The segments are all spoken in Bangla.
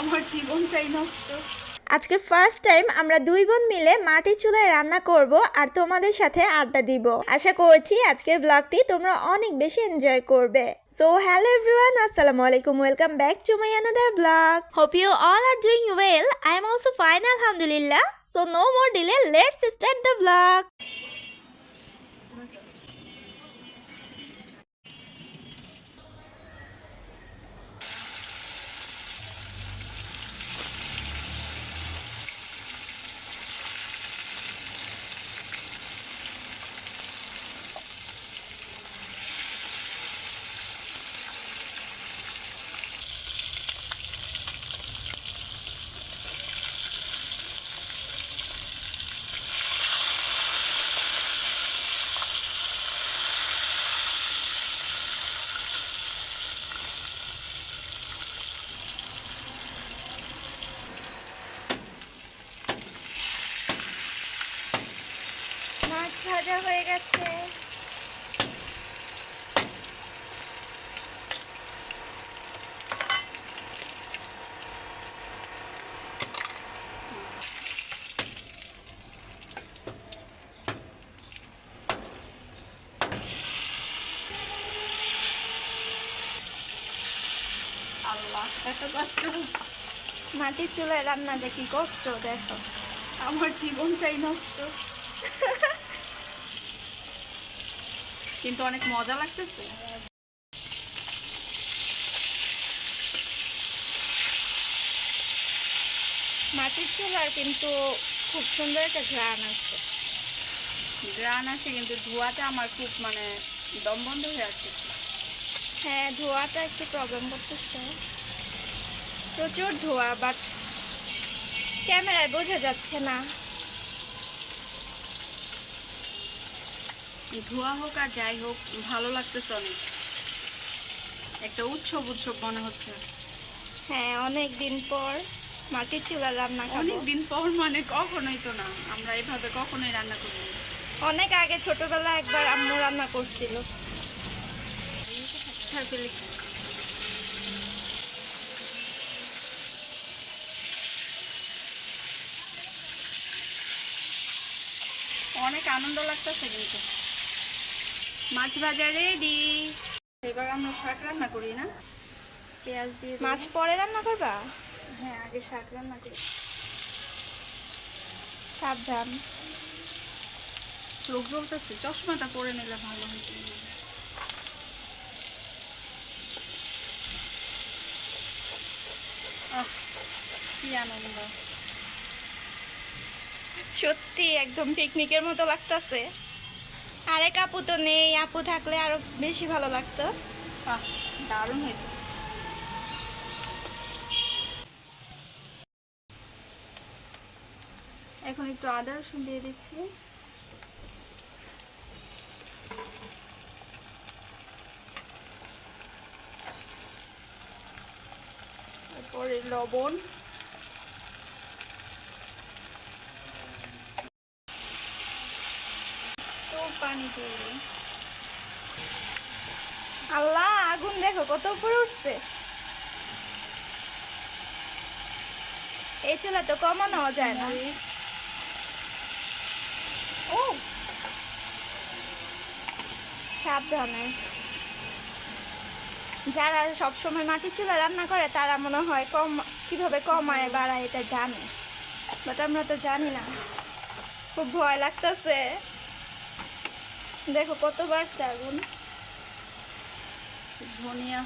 আমার জীবনটাই নষ্ট। আজকে ফার্স্ট টাইম আমরা দুই বোন মিলে মাটির চুলায় রান্না করব আর তোমাদের সাথে আড্ডা দিব। আশা করছি আজকের ব্লগটি তোমরা অনেক বেশি এনজয় করবে। সো হ্যালো এভরিওয়ান আসসালামু আলাইকুম welcome back to my another blog hope you all are doing well I am also fine আলহামদুলিল্লাহ so no more delay let's start the blog গেছে। আল্লাহ মাটির চুলায় রান্না কি কষ্ট দেখো। আমার জীবনটাই নষ্ট। কিন্তু অনেক মজা লাগতেছে। মাটির চুলার কিন্তু খুব সুন্দর একটা ঘ্রাণ আছে। গ্রান আসে কিন্তু ধোয়াতে আমার খুব মানে দম বন্ধ হয়ে আছে। হ্যাঁ ধোয়াটা একটু প্রবলেম করতেছে। প্রচুর ধোয়া বাট ক্যামেরায় বোঝা যাচ্ছে না। ধোয়া হোক আর যাই হোক ভালো লাগতেছে অনেক। একটা উৎসব উৎসব মনে হচ্ছে। হ্যাঁ অনেক দিন পর মাটির চুলা রান্না অনেক দিন পর মানে কখনোই তো না আমরা এভাবে কখনোই রান্না করি অনেক আগে ছোটবেলা একবার আম্মু রান্না করছিল। অনেক আনন্দ লাগতেছে কিন্তু। মাছ ভাজা রেডি এবার আমরা শাক রান্না করি না? পেঁয়াজ দিয়ে মাছ পরে রান্না করবা? হ্যাঁ আগে শাক রান্না করি। সাবধান। চোখ জ্বলতেছে চশমাটা পরে নিলে ভালো হতো কি আনন্দ। সত্যি একদম পিকনিকের মতো লাগতেছে। আরেক আপু তো নেই, আপু থাকলে আরও বেশি ভালো লাগতো। দারুণ হয়েছে। এখন একটু আদা রসুন দিয়ে দিচ্ছি। তারপরে লবণ তো পানি দিয়ে আল্লাহ, আগুন দেখো কত উপরে উঠছে। এই চুলা তো কমানো যায় না। ও! সাবধানে। যারা সবসময় মাটির চুলা রান্না করে, তারা মনে হয় কম, কীভাবে কমায়, বাড়ায়, এটা জানে। বাট আমরা তো জানি না। খুব ভয় লাগতেছে। দেখো কত বাড়ছে আগুন। ধনিয়া।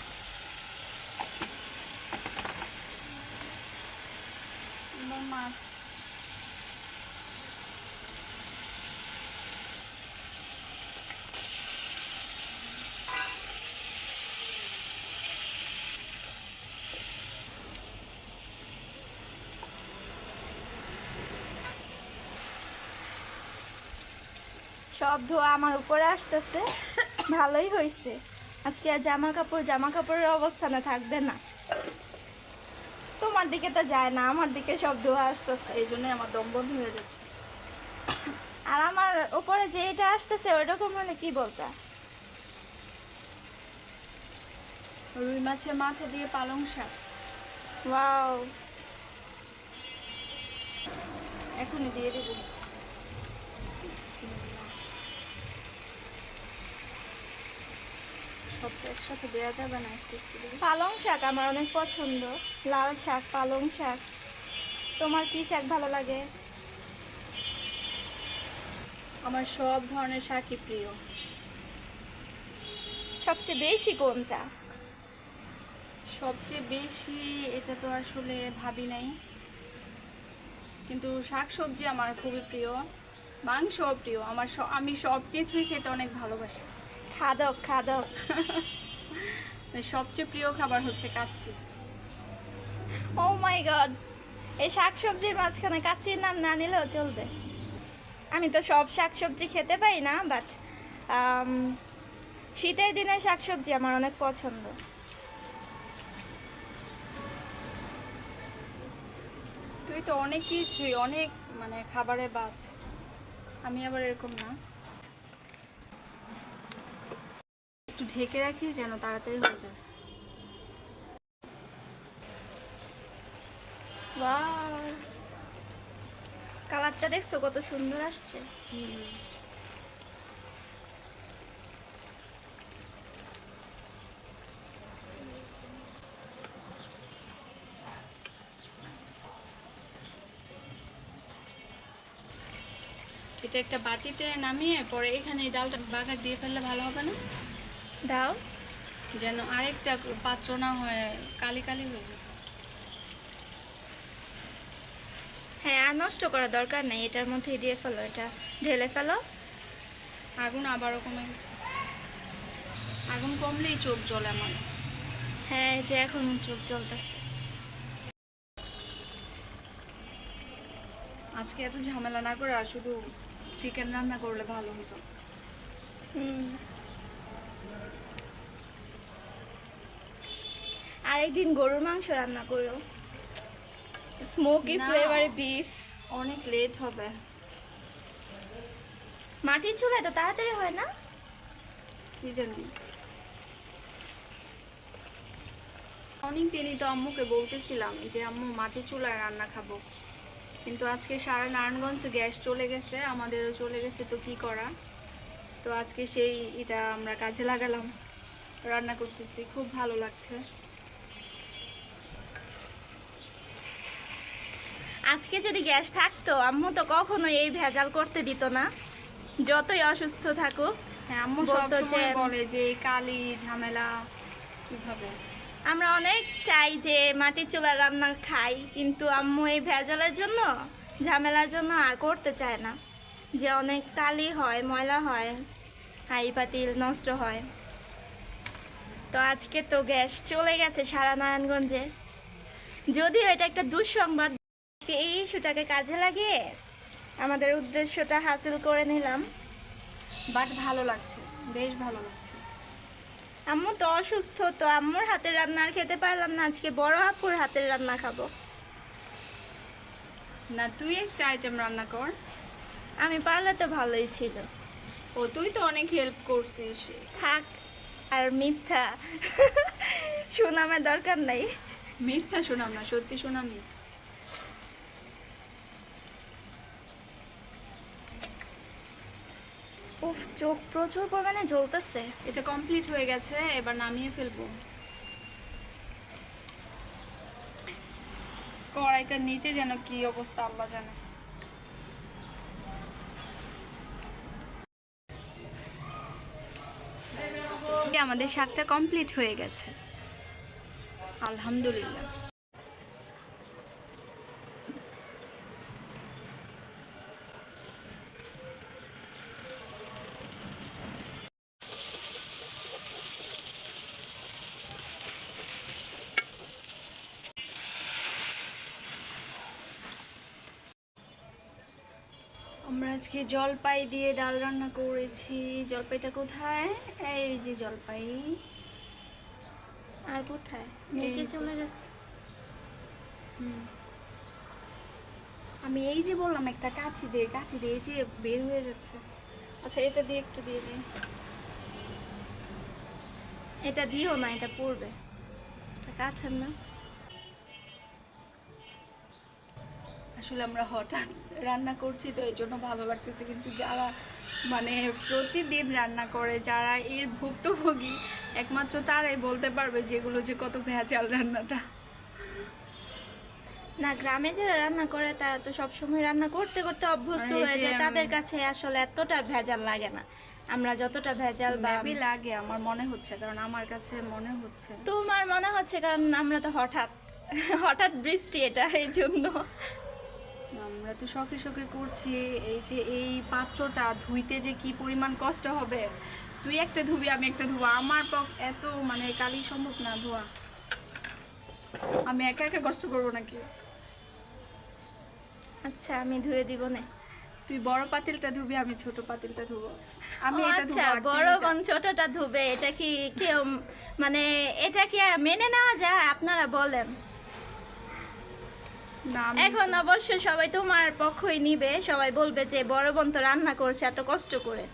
মাছ। সব ধোয়া আমার উপরে আসতেছে। ভালোই হয়েছে আজকে আর জামা কাপড় জামা কাপড়ের অবস্থানে থাকবে না। তোমার দিকে তো যায় না আমার দিকে সব ধোয়া আসতেছে। এই জন্যই আমার দম বন্ধ হয়ে যাচ্ছে। আর আমার উপরে যে এটা আসতেছে ওইরকম মানে কি বলতা? রুই মাছের মাথা দিয়ে পালং শাক। ওয়াও। এখনই দিয়ে দেবো। সব তো একসাথে দেওয়া যাবে না একটু পালং শাক আমার অনেক পছন্দ। লাল শাক পালং শাক। তোমার কি শাক ভালো লাগে? আমার সব ধরনের শাকই প্রিয়। সবচেয়ে বেশি কোনটা? সবচেয়ে বেশি এটা তো আসলে ভাবি নাই। কিন্তু শাক সবজি আমার খুবই প্রিয়। মাংসও প্রিয়। আমার আমি সব কিছুই খেতে অনেক ভালোবাসি। খাদক খাদক। সবচেয়ে প্রিয় খাবার হচ্ছে কাচ্চি। ও মাই গড এই শাক সবজির মাঝখানে কাচ্চির নাম না নিলেও চলবে। আমি তো সব শাক সবজি খেতে পারি না বাট শীতের দিনে শাক সবজি আমার অনেক পছন্দ। তুই তো অনেক কিছুই অনেক মানে খাবারে বাজ। আমি আবার এরকম না। একটু ঢেকে রাখি যেন তাড়াতাড়ি হয়ে যায়। কালারটা দেখছ? কত সুন্দর আসছে। এটা একটা বাটিতে নামিয়ে পরে এখানে ডালটা বাগার দিয়ে ফেললে ভালো হবে না? দাও। যেন আরেকটা পাত্র না হয়ে কালি কালি হয়ে যায়। হ্যাঁ আর নষ্ট করার দরকার নেই। এটার মধ্যে দিয়ে ফেলো এটা ঢেলে ফেলো। আগুন আবারও কমে গেছে। আগুন কমলেই চোখ জ্বলে আমার। হ্যাঁ যে এখন চোখ চলতেছে আজকে এত ঝামেলা না করে আর শুধু চিকেন রান্না করলে ভালো হতো। হুম। আরেকদিন গরুর মাংস রান্না করো। স্মোকি। ফ্লেভারে বিফ অনেক লেট হবে। মাটির চুলায় তো তাড়াতাড়ি হয় না? কি জানি। অনেক দিনই তো আম্মুকে বলতেছিলাম যে আম্মু মাটির চুলায় রান্না খাব। কিন্তু আজকে সারা নারায়ণগঞ্জ গ্যাস চলে গেছে আমাদেরও চলে গেছে তো কি করা? তো আজকে সেই এটা আমরা কাজে লাগালাম। রান্না করতেছি খুব ভালো লাগছে। আজকে যদি গ্যাস থাকতো আম্মু তো কখনো এই ভেজাল করতে দিত না। যতই অসুস্থ থাকুক হ্যাঁ আম্মু বলে যে কালি ঝামেলা কীভাবে? আমরা অনেক চাই যে মাটির চুলার রান্না খাই কিন্তু আম্মু এই ভেজালের জন্য ঝামেলার জন্য আর করতে চায় না। যে অনেক কালি হয় ময়লা হয় হাঁড়ি পাতিল নষ্ট হয়। তো আজকে তো গ্যাস চলে গেছে সারা নারায়ণগঞ্জে। যদিও এটা একটা দুঃসংবাদ আজকে এই ইস্যুটাকে কাজে লাগিয়ে আমাদের উদ্দেশ্যটা হাসিল করে নিলাম। বাট ভালো লাগছে বেশ ভালো লাগছে। আম্মু তো অসুস্থ তো আম্মুর হাতের রান্না আর খেতে পারলাম না আজকে বড় আপুর হাতের রান্না খাব। না তুই একটা আইটেম রান্না কর। আমি পারলে তো ভালোই ছিল। ও তুই তো অনেক হেল্প করছিস। থাক আর মিথ্যা। সুনামের দরকার নাই। মিথ্যা শোনাম না সত্যি শোনামি উফ, চোখ প্রচুর পরিমাণে জ্বলতেছে। এটা কমপ্লিট হয়ে গেছে, এবার নামিয়ে ফেলব। কড়াইটার নিচে যেন কি অবস্থা, আল্লাহ জানে। আমাদের শাকটা কমপ্লিট হয়ে গেছে। আলহামদুলিল্লাহ আমরা আজকে জলপাই দিয়ে ডাল রান্না করেছি। জলপাইটা কোথায়? এই যে জলপাই। আর কোথায়? নিচে চলে গেছে। আমি এই যে বললাম একটা কাঠি দিয়ে কাঠি দিয়ে এই যে বের হয়ে যাচ্ছে। আচ্ছা এটা দিয়ে একটু দিয়ে দিই। এটা দিও না এটা পড়বে কাছেন না। আসলে আমরা হঠাৎ রান্না করছি তো এই জন্য ভালো লাগতেছে কিন্তু যারা মানে প্রতিদিন রান্না করে যারা এর ভুক্তভোগী একমাত্র তারাই বলতে পারবে যেগুলো যে কত ভেজাল রান্নাটা। না গ্রামে যারা রান্না করে তারা তো সবসময় রান্না করতে করতে অভ্যস্ত হয়ে যায়। তাদের কাছে আসলে এতটা ভেজাল লাগে না। আমরা যতটা ভেজাল বা ভাবি লাগে আমার মনে হচ্ছে কারণ আমার কাছে মনে হচ্ছে। তোমার মনে হচ্ছে কারণ আমরা তো হঠাৎ হঠাৎ বৃষ্টি এটা এই জন্য। আমরা তো শখে শখে করছি এই যে এই পাত্রটা ধুইতে যে কি পরিমাণ কষ্ট হবে। তুই একটা ধুবি আমি একটা ধুবো। আমার পক এত মানে কালি সম্ভব না ধোয়া। আমি একা একা কষ্ট করব নাকি? আচ্ছা আমি ধুয়ে দিব না। তুই বড় পাতিলটা ধুবি আমি ছোট পাতিলটা ধুবো। আমি এটা আচ্ছা বড়। বোন ছোটটা ধুবে? এটা কি কেউ মানে এটা কি মেনে নেওয়া যায়? আপনারা বলেন। এখন অবশ্য সবাই তোমার পক্ষই নিবে। সবাই বলবে যে বড় বোন তো রান্না করছে এত কষ্ট করে।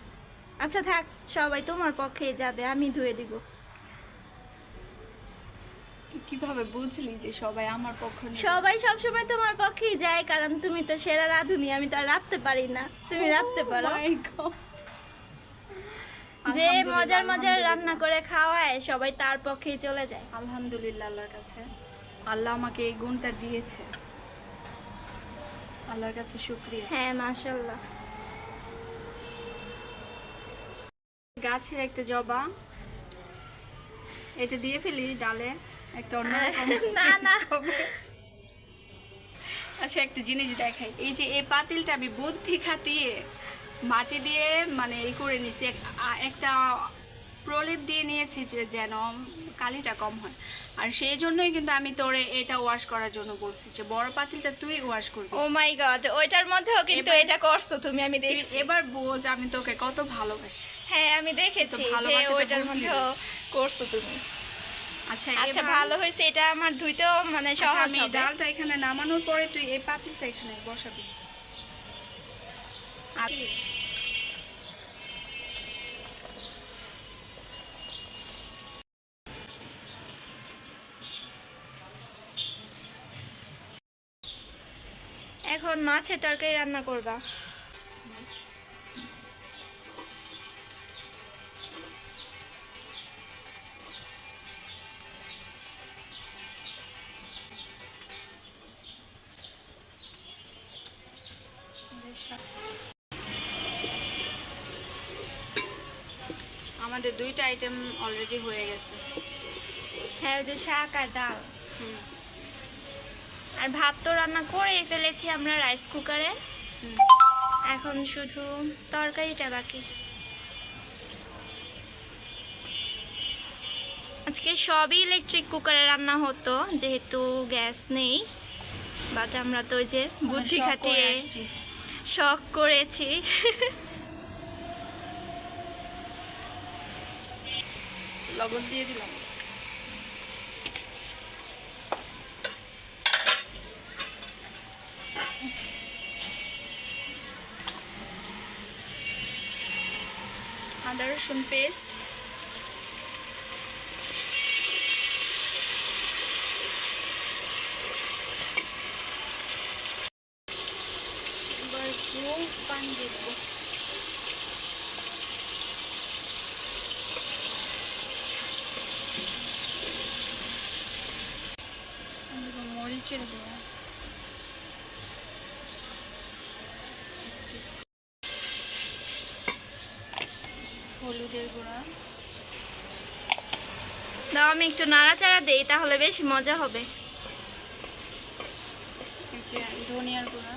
আচ্ছা থাক সবাই তোমার পক্ষে যাবে আমি ধুয়ে দিব। কীভাবে বুঝলি যে সবাই আমার পক্ষ? সবাই সবসময় তোমার পক্ষেই যায় কারণ তুমি তো সেরা রাঁধুনি আমি তো আর রাঁধতে পারি না। তুমি রাঁধতে পারো। Oh God. যে মজার মজার রান্না করে খাওয়ায় সবাই তার পক্ষেই চলে যায়। আলহামদুলিল্লাহ আল্লাহর কাছে। আল্লাহ আমাকে এই গুণটা দিয়েছে। আল্লাহর কাছে শুক্রিয়া। হ্যাঁ মাশাল্লাহ গাছের একটা জবা। এটা দিয়ে ফেলি ডালে। একটা অন্যরকম না, না। আচ্ছা একটা জিনিস দেখাই। এই যে এই পাতিলটা আমি বুদ্ধি খাটিয়ে মাটি দিয়ে মানে এই করে নিছি একটা প্রলেপ দিয়ে নিয়েছি যে যেন কালিটা কম হয়। আর সেই জন্যই কিন্তু আমি তোরে এটা ওয়াশ করার জন্য বলছি যে বড় পাতিলটা তুই ওয়াশ করবি। ও মাই গড ওইটার মধ্যেও কিন্তু এটা করছ তুমি আমি দেখছি। এবার বোঝ আমি তোকে কত ভালোবাসি। হ্যাঁ আমি দেখেছি যে ওইটার মধ্যেও করছ তুমি। আচ্ছা আচ্ছা ভালো হয়েছে এটা আমার ধুইতেও মানে আচ্ছা, সহজ আমি ডালটা এখানে নামানোর পরে তুই এই পাতিলটা এখানে বসাবি। আর এখন মাছের তরকারি রান্না করবা। আমাদের দুইটা আইটেম অলরেডি হয়ে গেছে। হ্যাঁ ওই যে শাক আর ডাল। হুম, আর ভাত তো রান্না করেই ফেলেছি আমরা রাইস কুকারে এখন শুধু তরকারিটা বাকি। আজকে সবই ইলেকট্রিক কুকারে রান্না হতো যেহেতু গ্যাস নেই। বাট আমরা তো ওই যে বুদ্ধি খাটিয়ে। শখ করেছি। লবণ দিয়ে দিলাম। আদা রসুন পেস্ট এবার একটু পানি দিয়ে দেবো আমি দেবো মরিচের গুঁড়া হলুদের গুঁড়া। দাও আমি একটু নাড়াচাড়া দেই তাহলে বেশ মজা হবে। ধনিয়ার গুঁড়া।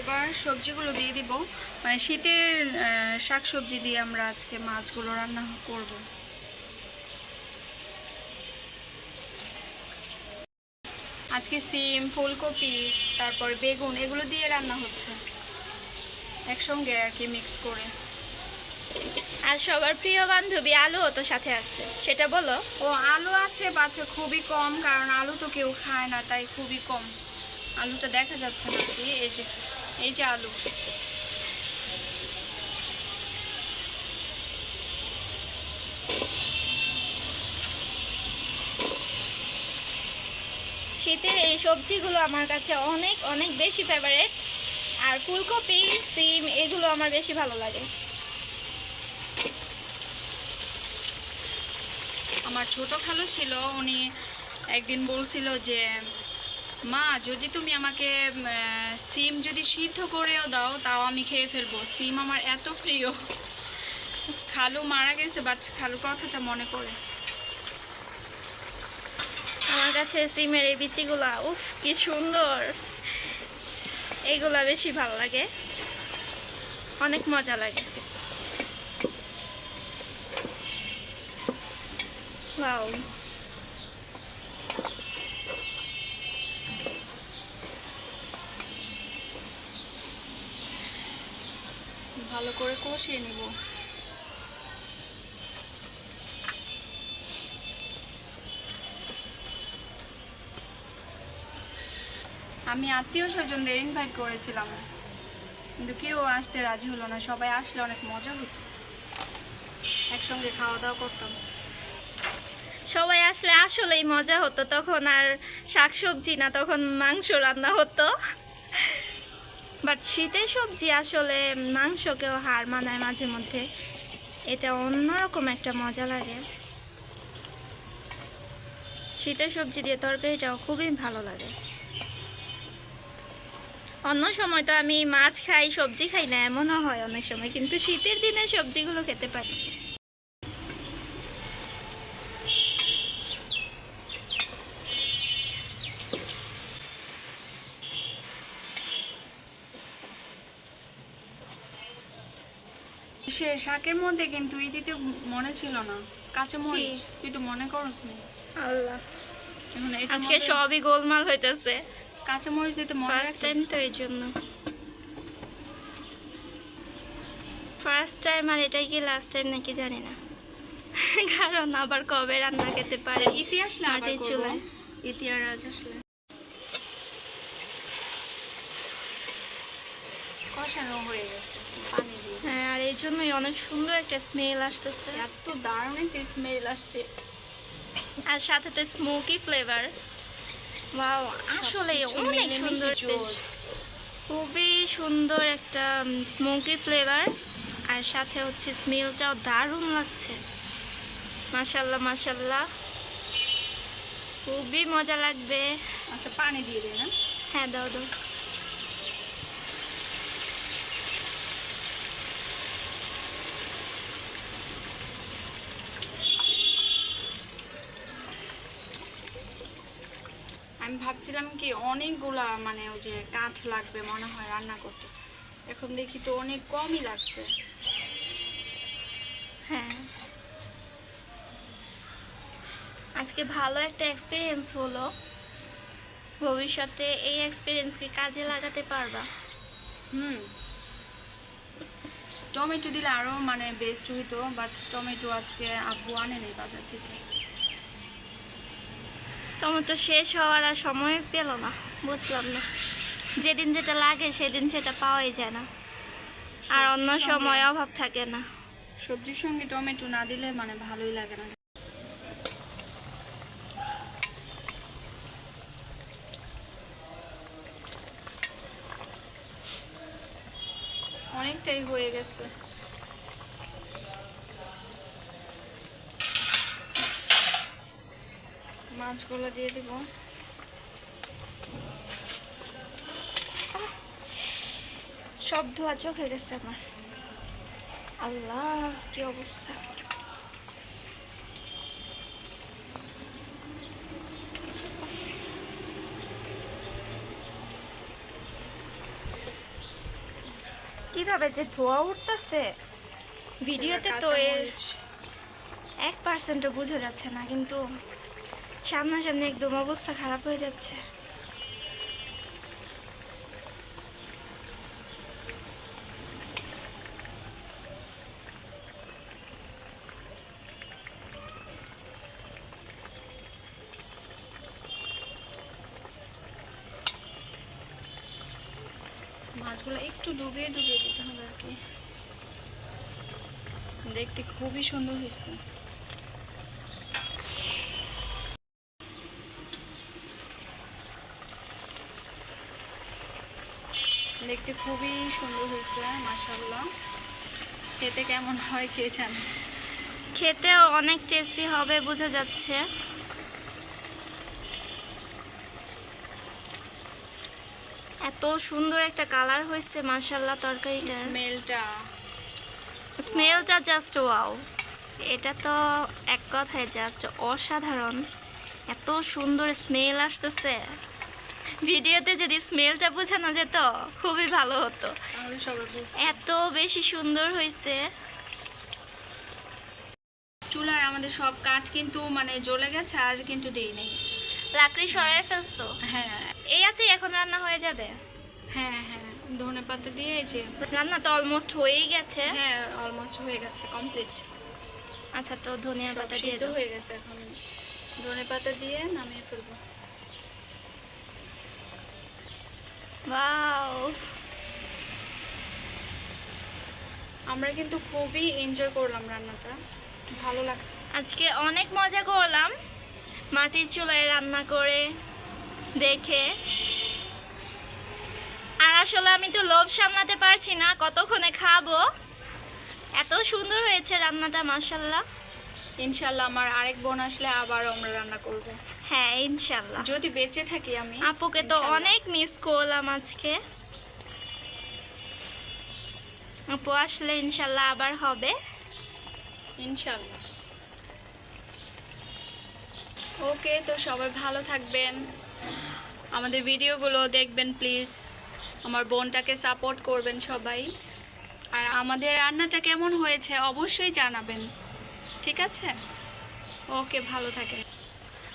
এবার সবজিগুলো দিয়ে দিব। মানে শীতের শাক সবজি দিয়ে আমরা আজকে মাছগুলো রান্না করব। আজকে সিম ফুলকপি তারপর বেগুন এগুলো দিয়ে রান্না হচ্ছে। একসঙ্গে আর কি মিক্স করে। আর সবার প্রিয় বান্ধবী আলুও তো সাথে আছে। সেটা বলো। ও আলু আছে বাচ্চা খুবই কম কারণ আলু তো কেউ খায় না তাই খুবই কম। আলুটা দেখা যাচ্ছে না এই যে এই যে আলু। শীতের এই সবজিগুলো আমার কাছে অনেক অনেক বেশি ফেভারেট আর ফুলকপি, সিম, এগুলো আমার বেশি ভালো লাগে। আমার ছোট খালু ছিল, উনি একদিন বলছিল যে মা, যদি তুমি আমাকে সিম যদি সিদ্ধ করেও দাও, তাও আমি খেয়ে ফেলব। সিম আমার এত প্রিয়। খালু মারা গেছে বাট খালুর কথাটা মনে পড়ে। আমার কাছে সিমের এই বিচিগুলা, উফ, কি সুন্দর। এইগুলা বেশি ভালো লাগে। অনেক মজা লাগে। ওয়াও ভালো করে কষিয়ে নিব। আমি আত্মীয় স্বজনদের ইনভাইট করেছিলাম, কিন্তু কেউ আসতে রাজি হলো না, সবাই আসলে অনেক মজা হতো। একসঙ্গে খাওয়া দাওয়া করতাম। সবাই আসলে আসলেই মজা হতো, তখন আর শাকসবজি না, তখন মাংস রান্না হতো। বাট শীতের সবজি আসলে মাংসকেও হার মানায় মাঝে মধ্যে। এটা অন্যরকম একটা মজা লাগে। শীতের সবজি দিয়ে তরকারিটাও খুবই ভালো লাগে। অন্য সময় তো আমি মাছ খাই, সবজি খাই না, এমনও হয় অনেক সময়। কিন্তু শীতের দিনে সবজিগুলো খেতে পারি। শাকের মধ্যে কিন্তু এই দিতে মনে ছিল না। কাঁচা মরিচ। তুই তো মনে করস নি। আল্লাহ। আজকে সবই গোলমাল হইতেছে। কাঁচা মরিচ দিতে মনে ফার্স্ট টাইম তো এই জন্য। ফার্স্ট টাইম আর এটাই কি লাস্ট টাইম নাকি জানি না। কারণ আবার কবে রান্না খেতে পারে? ইতি আসলে আবার মাটির করব। চুলায়। ইতি আর রাজ আসলে কষানো হয়ে গেছে পানি দিয়ে হ্যাঁ আর এই জন্যই অনেক সুন্দর একটা স্মেল আসতেছে। এত দারুণ একটা স্মেল আসছে। আর সাথে তো স্মোকি ফ্লেভার ওয়াও আসলে অনেক সুন্দর খুবই সুন্দর একটা স্মোকি ফ্লেভার আর সাথে হচ্ছে স্মেলটাও দারুণ লাগছে। মাশাল্লাহ মাশাল্লাহ খুবই মজা লাগবে। আচ্ছা পানি দিয়ে দিই না। হ্যাঁ দাও দাও। ভাবছিলাম কি অনেকগুলা মানে ওই যে কাঠ লাগবে মনে হয় রান্না করতে। এখন দেখি তো অনেক কমই লাগছে। হ্যাঁ। আজকে ভালো একটা এক্সপিরিয়েন্স হলো। ভবিষ্যতে এই এক্সপিরিয়েন্সকে কাজে লাগাতে পারবা। হুম। টমেটো দিলে আরও মানে বেস্ট হইতো বাট টমেটো আজকে আব্বু আনেনি বাজার থেকে। টমেটো শেষ হওয়ার আর সময় পেল না বুঝলাম না। যেদিন যেটা লাগে সেদিন সেটা পাওয়াই যায় না। আর অন্য সময় অভাব থাকে না। সবজির সঙ্গে টমেটো না দিলে মানে ভালোই লাগে না। অনেকটাই হয়ে গেছে। মাছগুলো দিয়ে দিব। সব ধোয়া চোখে গেছে আমার। আল্লাহ কি অবস্থা। কীভাবে যে ধোয়া উঠতেছে? ভিডিওতে তো এর এক পার্সেন্টও বোঝা যাচ্ছে না কিন্তু সামনাসামনি একদম অবস্থা খারাপ হয়ে যাচ্ছে। মাছগুলো একটু ডুবিয়ে ডুবিয়ে দিতে হবে আর কি। দেখতে খুবই সুন্দর হয়েছে। দেখতে খুবই সুন্দর হয়েছে মাসাল্লাহ খেতে কেমন হয় কে জানে? খেতেও অনেক টেস্টি হবে বোঝা যাচ্ছে। এত সুন্দর একটা কালার হয়েছে মাশাল্লাহ তরকারিটার। স্মেলটা। স্মেলটা জাস্ট ওয়াও এটা তো এক কথায় জাস্ট অসাধারণ। এত সুন্দর স্মেল আসতেছে। ভিডিওতে যদি স্মেলটা বোঝানো যেত খুবই ভালো হতো। এত বেশি সুন্দর হয়েছে। চুলার আমাদের সব কাঠ কিন্তু মানে জ্বলে গেছে আর কিন্তু দেই নেই। লাকড়ি সরাই ফেলছো? হ্যাঁ। এই আছে এখন রান্না হয়ে যাবে? হ্যাঁ হ্যাঁ। ধনে পাতা দিয়ে এই যে রান্না তো অলমোস্ট হয়েই গেছে। হ্যাঁ অলমোস্ট হয়ে গেছে কমপ্লিট আচ্ছা তো ধনিয়া পাতা দিয়ে হয়ে গেছে এখন। ধনে পাতা দিয়ে নামিয়ে ফেলব। ওয়াও আমরা কিন্তু খুবই এনজয় করলাম রান্নাটা। ভালো লাগছে। আজকে অনেক মজা করলাম। মাটির চুলায় রান্না করে দেখে। আর আসলে আমি তো লোভ সামলাতে পারছি না কতক্ষণে খাব? এত সুন্দর হয়েছে রান্নাটা মাসাল্লাহ ইনশাল্লাহ আমার আরেক বোন আসলে আবার আমরা রান্না করব। হ্যাঁ ইনশাল্লাহ। যদি বেঁচে থাকি আমি আপুকে তো। অনেক মিস করলাম আজকে। আপু আসলে ইনশাল্লাহ আবার হবে। ইনশাল্লাহ। ওকে তো সবাই ভালো থাকবেন। আমাদের ভিডিওগুলো দেখবেন প্লিজ আমার বোনটাকে সাপোর্ট করবেন সবাই। আর আমাদের রান্নাটা কেমন হয়েছে অবশ্যই জানাবেন। ঠিক আছে? ওকে ভালো থাকেন।